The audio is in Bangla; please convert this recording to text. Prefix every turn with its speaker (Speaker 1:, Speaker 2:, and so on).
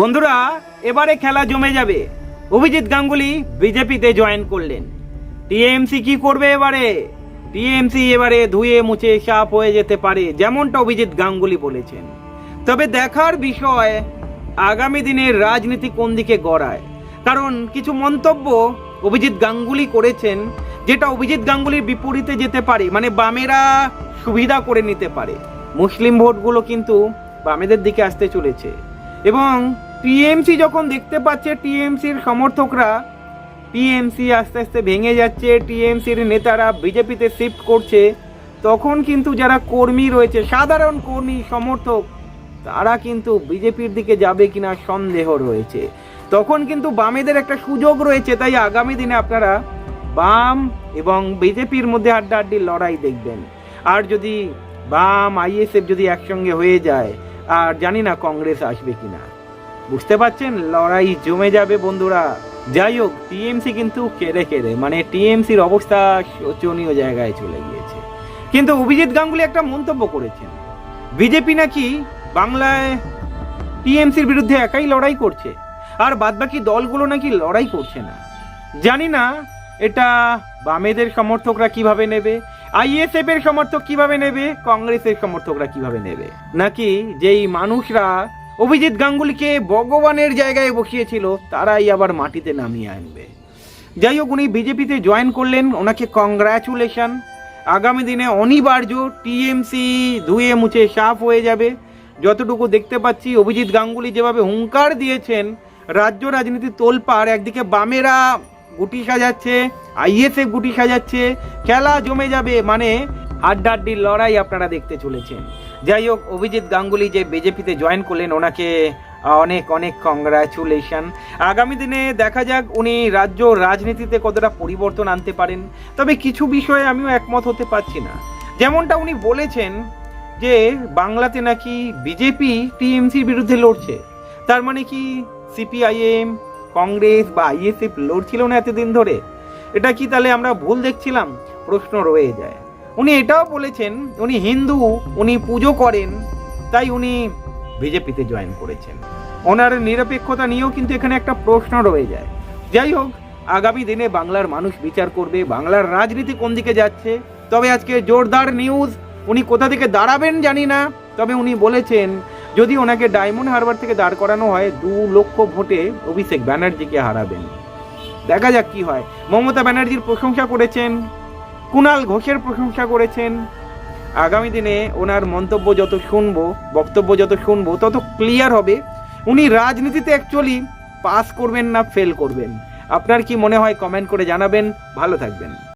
Speaker 1: বন্ধুরা, এবারে খেলা জমে যাবে। অভিজিৎ গাঙ্গুলি বিজেপিতে জয়েন করলেন। টিএমসি কি করবে এবারে? টিএমসি এবারে ধুয়ে মুছে সাফ হয়ে যেতে পারে, যেমনটা অভিজিৎ গাঙ্গুলি বলেছেন। তবে দেখার বিষয়, আগামী দিনের রাজনীতি কোন দিকে গড়ায়? কারণ কিছু মন্তব্য অভিজিৎ গাঙ্গুলি করেছেন, যেটা অভিজিৎ গাঙ্গুলির বিপরীতে যেতে পারে মানে বামেরা সুবিধা করে নিতে পারে। মুসলিম ভোটগুলো কিন্তু বামেদের দিকে আসতে চলেছে। এবং টিএমসি যখন দেখতে পাচ্ছে টিএমসির সমর্থকরা টিএমসি আস্তে আস্তে ভেঙে যাচ্ছে টিএমসির নেতারা বিজেপিতে শিফট করছে, তখন কিন্তু যারা কর্মী রয়েছে, সাধারণ কর্মী, সমর্থক, তারা কিন্তু বিজেপির দিকে যাবে কিনা সন্দেহ রয়েছে। তখন কিন্তু বামেদের একটা সুযোগ রয়েছে, তাই আগামী দিনে আপনারা বাম এবং বিজেপির মধ্যে হাড্ডাহাড্ডির লড়াই দেখবেন। আর যদি বাম আইএসএফ যদি একসঙ্গে হয়ে যায়, আর জানি না কংগ্রেস আসবে কিনা। বুঝতে পারছেন? লড়াই জমে যাবে, বন্ধুরা। যাই হোক, টিএমসি কিন্তু কেড়ে কেড়ে মানে টিএমসির অবস্থা শোচনীয় জায়গায় চলে গিয়েছে। কিন্তু অভিজিৎ গাঙ্গুলি একটা মন্তব্য করেছেন। বিজেপি নাকি বাংলায় টিএমসির বিরুদ্ধে একাই লড়াই করছে, আর বাদবাকি দলগুলো নাকি লড়াই করছে না। জানি না, এটা বামেদের সমর্থকরা কীভাবে নেবে আইএসএফ এর সমর্থক কীভাবে নেবে, কংগ্রেসের সমর্থকরা কীভাবে নেবে, নাকি যেই মানুষরা অভিজিৎ গাঙ্গুলিকে ভগবানের জায়গায় বসিয়েছিল, তারাই আবার মাটিতে নামিয়ে আনবে। যাই হোক, উনি বিজেপিতে জয়েন করলেন, ওনাকে কংগ্রাচুলেশন আগামী দিনে অনিবার্য টিএমসি ধুয়ে মুছে সাফ হয়ে যাবে। যতটুকু দেখতে পাচ্ছি, অভিজিৎ গাঙ্গুলি যেভাবে হুঙ্কার দিয়েছেন, রাজ্য রাজনীতি তোলপাড়, একদিকে বামেরা গুটি সাজাচ্ছে আইএসএফ গুটি সাজাচ্ছে, খেলা জমে যাবে মানে হাড্ডাহাড্ডির লড়াই আপনারা দেখতে চলেছেন। যাই হোক, অভিজিৎ গাঙ্গুলি যে বিজেপিতে জয়েন করলেন, ওনাকে অনেক অনেক কংগ্রাচুলেশন আগামী দিনে দেখা যাক উনি রাজ্য রাজনীতিতে কতটা পরিবর্তন আনতে পারেন। তবে কিছু বিষয়ে আমিও একমত হতে পারছি না। যেমনটা উনি বলেছেন যে, বাংলাতে নাকি বিজেপি টিএমসির বিরুদ্ধে লড়ছে। তার মানে কি সিপিআইএম, কংগ্রেস বা আইএসএফ লড়ছিল না এতদিন ধরে? এটা কি তাহলে আমরা ভুল দেখছিলাম? প্রশ্ন রয়ে যায়। উনি এটাও বলেছেন, উনি হিন্দু, উনি পুজো করেন, তাই উনি বিজেপিতে জয়েন করেছেন। ওনার নিরপেক্ষতা নিয়েও কিন্তু এখানে একটা প্রশ্ন রয়ে যায়। যাই হোক, আগামী দিনে বাংলার মানুষ বিচার করবে, বাংলার রাজনীতি কোন দিকে যাচ্ছে, তবে আজকে জোরদার নিউজ উনি কোথা থেকে দাঁড়াবেন জানি না, তবে উনি বলেছেন, যদি ওনাকে ডায়মন্ড হারবার থেকে দাঁড় করানো হয়, দু লক্ষ ভোটে অভিষেক ব্যানার্জিকে হারাবেন। দেখা যাক কি হয়। মমতা ব্যানার্জির প্রশংসা করেছেন। কুণাল ঘোষের প্রশংসা করেছেন। আগামী দিনে ওনার মন্তব্য যত শুনব, বক্তব্য যত শুনব, তত ক্লিয়ার হবে। উনি রাজনীতিতে অ্যাকচুয়ালি পাস করবেন না ফেল করবেন। আপনার কি মনে হয় কমেন্ট করে জানাবেন। ভালো থাকবেন।